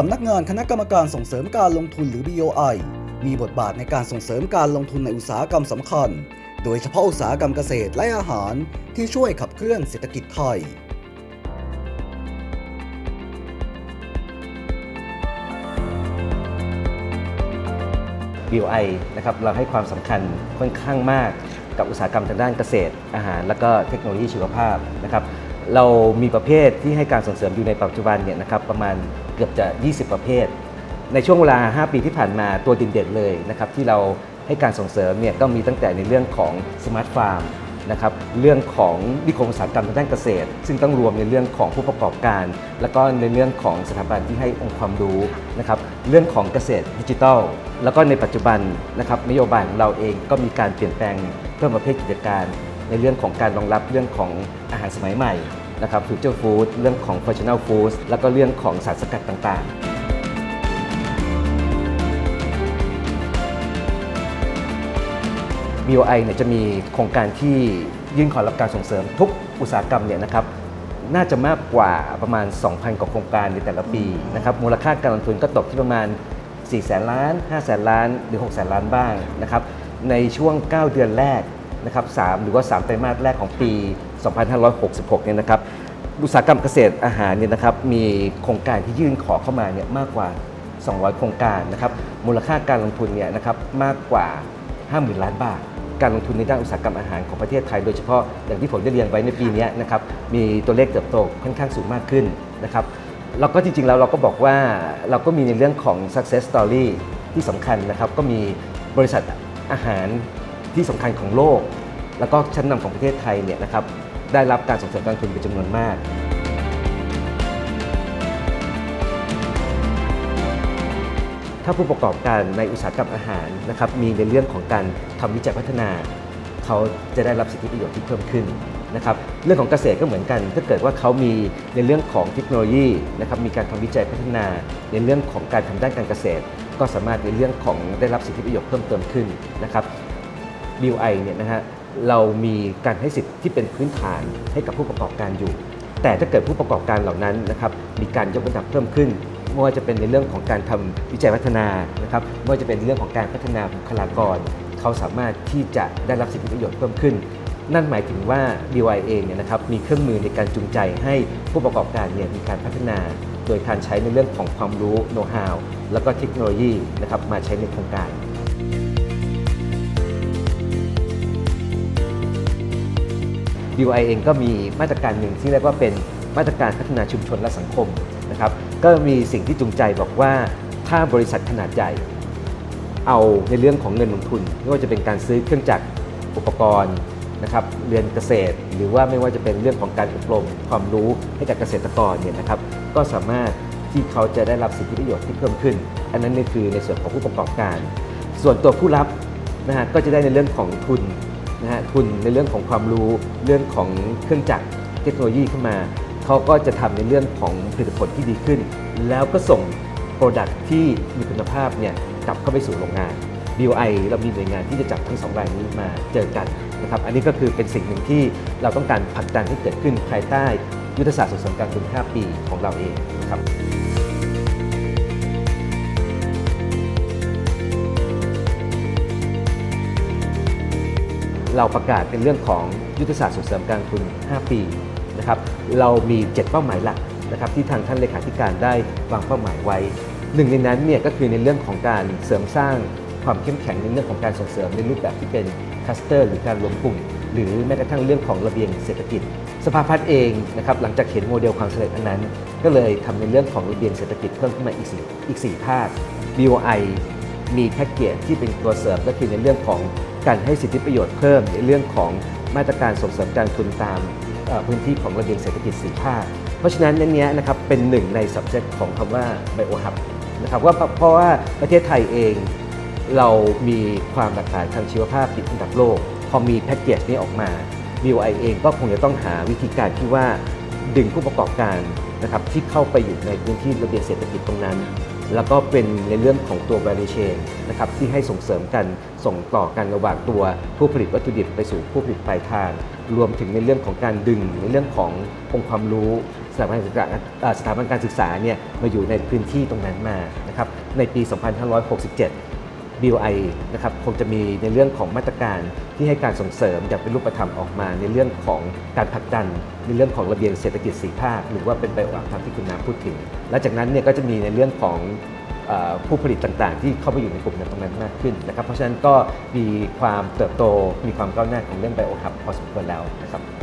สำนักงานคณะกรรมการส่งเสริมการลงทุนหรือ BOI มีบทบาทในการส่งเสริมการลงทุนในอุตสาหกรรมสำคัญ โดยเฉพาะอุตสาหกรรมเกษตรและอาหารที่ช่วยขับเคลื่อนเศรษฐกิจไทย BOI นะครับเราให้ความสำคัญค่อนข้างมากกับอุตสาหกรรมทางด้านเกษตร อาหาร และก็เทคโนโลยีชีวภาพนะครับ เรามีประเภทที่ให้การส่งเสริมอยู่ในปัจจุบันเนี่ยนะครับประมาณเกือบจะ 20 ประเภท ในช่วงเวลา 5 ปีที่ผ่านมาตัวดินเด่นเลยนะครับที่เราให้การส่งเสริมเนี่ยก็มีตั้งแต่ในเรื่องของสมาร์ทฟาร์มนะครับเรื่องของนิคมอุตสาหกรรมทางด้านเกษตร ซึ่งต้องรวมในเรื่องของผู้ประกอบการ แล้วก็ในเรื่องของสถาบันที่ให้องค์ความรู้นะครับเรื่องของเกษตรดิจิทัล แล้วก็ในปัจจุบันนะครับนโยบายของเราเองก็มีการเปลี่ยนแปลงเพิ่มประเภทกิจการ ในเรื่องของการรองรับเรื่องของอาหารสมัยใหม่นะครับฟิวเจอร์ฟู้ดเรื่องของ functional foods แล้วก็เรื่องของสารสกัดต่างๆ BOI เนี่ยจะมีโครงการที่ยื่นขอรับการส่งเสริมทุกอุตสาหกรรมเนี่ยนะครับน่าจะมากกว่าประมาณ 2,000 กว่าโครงการในแต่ละปีนะครับมูลค่าการลงทุนก็ตกที่ประมาณ 4 แสนล้าน 5 แสนล้าน หรือ 6 แสนล้านบ้างนะครับในช่วง 9 เดือนแรก นะครับ3หรือว่า 3 ไตรมาสแรกของปี 2566 เนี่ยนะครับอุตสาหกรรมเกษตรอาหารเนี่ยนะครับมีโครงการที่ยื่นขอเข้ามาเนี่ยมากกว่า 200 โครงการนะครับมูลค่าการลงทุนเนี่ยนะครับมากกว่า 50,000 ล้านบาท การลงทุนในด้านอุตสาหกรรมอาหารของประเทศไทย โดยเฉพาะอย่างที่ผมได้เรียนไว้ในปีนี้นะครับมีตัวเลขเติบโตค่อนข้างสูงมากขึ้นนะครับเราก็จริงๆแล้วเราก็บอกว่าเราก็มีในเรื่องของ success story ที่สำคัญนะครับก็มีบริษัทอาหาร ที่สำคัญของโลก แล้วก็ชั้นนำของประเทศไทยเนี่ยนะครับได้รับการส่งเสริมการลงทุนเป็นจำนวนมากถ้าผู้ประกอบการในอุตสาหกรรมอาหารนะครับมีในเรื่องของการทำวิจัยพัฒนา เขาจะได้รับสิทธิประโยชน์ที่เพิ่มขึ้นนะครับเรื่องของเกษตรก็เหมือนกัน ถ้าเกิดว่าเขามีในเรื่องของเทคโนโลยีนะครับมีการทำวิจัยพัฒนา ในเรื่องของการทำด้านการเกษตร ก็สามารถในเรื่องของได้รับสิทธิประโยชน์เพิ่มเติมขึ้นนะครับ BUI เนี่ยนะฮะเรามีการให้สิทธิ์ที่เป็นพื้นฐานให้กับผู้ประกอบการอยู่ แต่ถ้าเกิดผู้ประกอบการเหล่านั้นนะครับมีการยกระดับเพิ่มขึ้นไม่ว่าจะเป็นในเรื่องของการทำวิจัยพัฒนานะครับไม่ว่าจะเป็นเรื่องของการพัฒนาบุคลากร เขาสามารถที่จะได้รับสิทธิประโยชน์เพิ่มขึ้น นั่นหมายถึงว่า BUI เองเนี่ยนะครับมีเครื่องมือในการจูงใจให้ผู้ประกอบการเนี่ยมีการพัฒนา โดยการใช้ในเรื่องของความรู้โน้ตฮาวแล้วก็เทคโนโลยีนะครับมาใช้ในโครงการ BUI เองก็มีมาตรการหนึ่งที่เรียกว่าเป็นมาตรการพัฒนาชุมชนและสังคมนะครับก็มีสิ่งที่จูงใจบอกว่าถ้าบริษัทขนาดใหญ่เอาในเรื่องของเงินลงทุนไม่ว่าจะเป็นการซื้อเครื่องจักรอุปกรณ์นะครับเรียนเกษตร หรือว่าไม่ว่าจะเป็นเรื่องของการอบรมความรู้ให้กับเกษตรกรเนี่ยนะครับก็สามารถที่เขาจะได้รับสิทธิประโยชน์ที่เพิ่มขึ้น อันนั้นนี่คือในส่วนของผู้ประกอบการ ส่วนตัวผู้รับนะฮะก็จะได้ในเรื่องของทุน นะฮะทุนในเรื่องของความรู้เรื่องของเครื่องจักรเทคโนโลยีขึ้นมาเขาก็จะทำในเรื่องของผลิตผลที่ดีขึ้น แล้วก็ส่งโปรดักที่มีคุณภาพเนี่ยกลับเข้าไปสู่โรงงาน BOI เรามีหน่วยงานที่จะจับทั้งสองรายนี้มาเจอกันนะครับอันนี้ก็คือเป็นสิ่งหนึ่งที่เราต้องการผลักดันให้เกิดขึ้นภายใต้ยุทธศาสตร์ส่งเสริมการลงทุน5ปีของเราเองนะครับ เราประกาศเป็นเรื่องของยุทธศาสตร์ส่งเสริมการทุน 5 ปีนะครับเรามี 7 เป้าหมายหลักนะครับที่ทางท่านเลขาธิการได้วางเป้าหมายไว้หนึ่งในนั้นเนี่ยก็คือในเรื่องของการเสริมสร้างความเข้มแข็งในเรื่องของการส่งเสริมในรูปแบบที่เป็นคัสเตอร์ หรือการรวมกลุ่ม หรือแม้กระทั่งเรื่องของระเบียงเศรษฐกิจ สภาพัฒน์เองนะครับหลังจากเห็นโมเดลความสำเร็จอันนั้น ก็เลยทำในเรื่องของระเบียงเศรษฐกิจเพิ่มขึ้นมาอีกสี่อีกสี่ภาค BOI มีแพ็กเกจที่เป็นตัวเสริมก็คือในเรื่องของ การให้สิทธิประโยชน์เพิ่มในเรื่องของมาตรการส่งเสริมการทุนตามพื้นที่ของระเบียงเศรษฐกิจสีภาค เพราะฉะนั้นนเนี้ยนะครับเป็นหนึ่งใน subject ของคำว่า BioHub นะครับว่าเพราะว่าประเทศไทยเองเรามีความหลากหลายทางชีวภาพติดอันดับโลก พอมีแพ็กเกจนี้ออกมา BOI เองก็คงจะต้องหาวิธีการที่ว่าดึงผู้ประกอบการนะครับที่เข้าไปอยู่ในพื้นที่ระเบียงเศรษฐกิจตรงนั้น แล้วก็เป็นในเรื่องของตัว value chain นะครับที่ให้ส่งเสริมกันส่งต่อกันระหว่างตัวผู้ผลิตวัตถุดิบไปสู่ผู้ผลิตปลายทาง รวมถึงในเรื่องของการดึงในเรื่องขององค์ความรู้สถาบันการศึกษาสถาบันการศึกษาเนี่ยมาอยู่ในพื้นที่ตรงนั้นมานะครับในปี 2567 BOI นะครับคงจะมีในเรื่องของมาตรการที่ให้การส่งเสริมอย่างเป็นรูปธรรมออกมา ในเรื่องของการผลักดัน ในเรื่องของระเบียงเศรษฐกิจสีภาค หรือว่าเป็นไบโออาร์ทที่คุณน้ำพูดถึง และจากนั้นเนี่ยก็จะมีในเรื่องของผู้ผลิตต่างๆ ที่เข้ามาอยู่ในกลุ่มนั้นตรงนั้นมากขึ้นนะครับเพราะฉะนั้นก็มีความเติบโตมีความก้าวหน้าของเรื่องไบโอฮับพอสมควรแล้วนะครับ